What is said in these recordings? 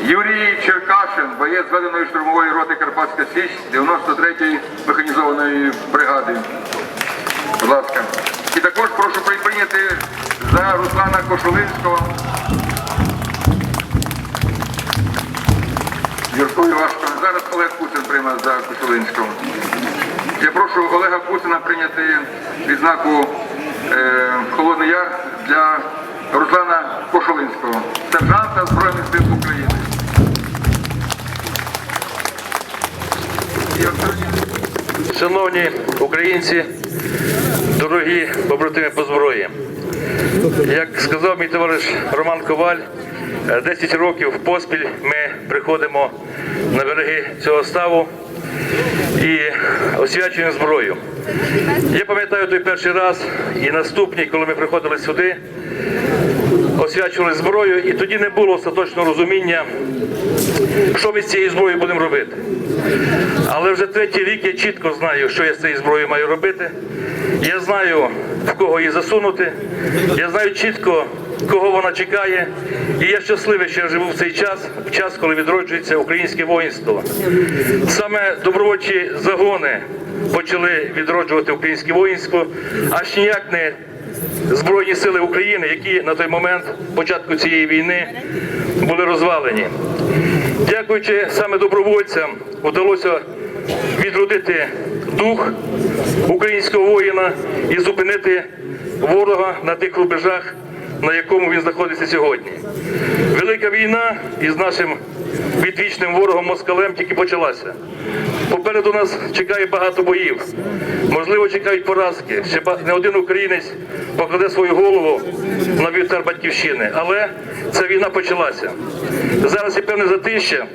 Юрій Черкашин, боєць зведеної штурмової роти Карпатська Січ, 93-ї механізованої бригади. Будь ласка. І також прошу прийняти за Руслана Кошулинського. Юрко Івашко. Зараз Олег Путин прийме за Кошулинського. Я прошу Олега Путіна прийняти відзнаку е, Холодний Яр для... Руслана Кошулинського, сержанта Збройних сил України. Шановні українці, дорогі побратими по зброї. Як сказав мій товариш Роман Коваль, е, 10 років поспіль ми приходимо на береги цього ставу і освячуємо зброю. Я пам'ятаю той перший раз і наступний, коли ми приходили сюди, освячували зброю, і тоді не було остаточного розуміння, що ми з цією зброєю будемо робити. Але вже третій рік я чітко знаю, що я з цією зброєю маю робити. Я знаю, в кого її засунути. Я знаю чітко, кого вона чекає. І я щасливий, що я живу в цей час, в час, коли відроджується українське воїнство. Саме добровольчі загони почали відроджувати українське воїнство, аж ніяк не Збройні сили України, які на той момент початку цієї війни були розвалені. Дякуючи саме добровольцям, вдалося відродити дух українського воїна і зупинити ворога на тих рубежах, на якому він знаходиться сьогодні. Велика війна із нашим відвічним ворогом москалем тільки почалася. Попереду нас чекає багато боїв. Можливо, чекають поразки. Ще не один українець покладе свою голову на вівтар батьківщини. Але ця війна почалася. Зараз є певне затища.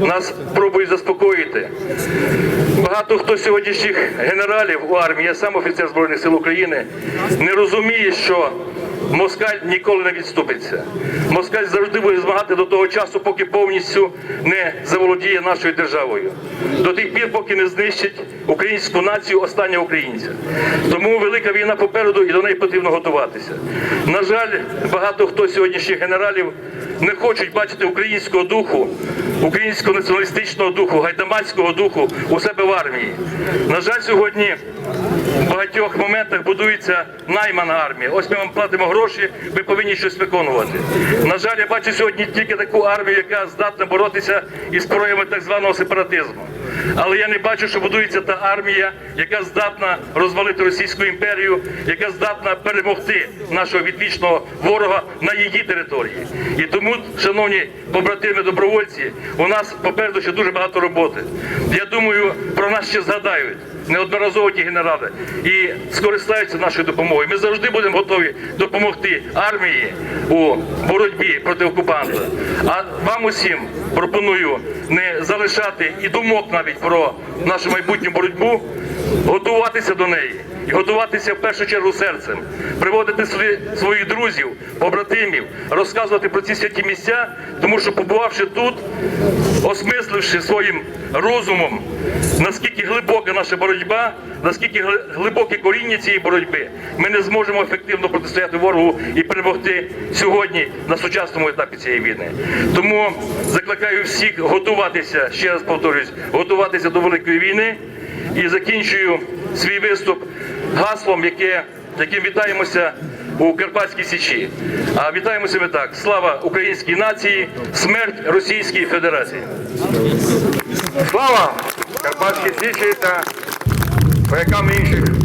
Нас пробують заспокоїти. Багато хто з сьогоднішніх генералів у армії, я сам офіцер Збройних сил України, не розуміє, що Москаль ніколи не відступиться. Москаль завжди буде змагати до того часу, поки повністю не заволодіє нашою державою. До тих пір, поки не знищить українську націю останнього українця. Тому велика війна попереду і до неї потрібно готуватися. На жаль, багато хто сьогоднішніх генералів не хочуть бачити українського духу, українського націоналістичного духу, гайдамацького духу у себе в армії. На жаль, сьогодні в багатьох моментах будується наймана армія. Ось ми вам платимо гроші, ви повинні щось виконувати. На жаль, я бачу сьогодні тільки таку армію, яка здатна боротися із проявами так званого сепаратизму. Але я не бачу, що будується та армія, яка здатна розвалити Російську імперію, яка здатна перемогти нашого відвічного ворога на її території. І тому, шановні побратими добровольці, у нас попереду ще дуже багато роботи. Я думаю, про нас ще згадають неодноразово ті генерали і скористаються нашою допомогою. Ми завжди будемо готові допомогти армії у боротьбі проти окупанта. А вам усім пропоную не залишати і думок навіть про нашу майбутню боротьбу, готуватися до неї. І готуватися в першу чергу серцем, приводити сюди своїх друзів, побратимів, розказувати про ці святі місця, тому що побувавши тут, осмисливши своїм розумом, наскільки глибока наша боротьба, наскільки глибоке коріння цієї боротьби, ми не зможемо ефективно протистояти ворогу і перемогти сьогодні на сучасному етапі цієї війни. Тому закликаю всіх готуватися, ще раз повторюсь, готуватися до великої війни і закінчую свій виступ гаслом, яке, яким вітаємося у Карпатській Січі. А вітаємося ми так: слава українській нації, смерть Російській Федерації. Слава Карпатській Січі та воякам інших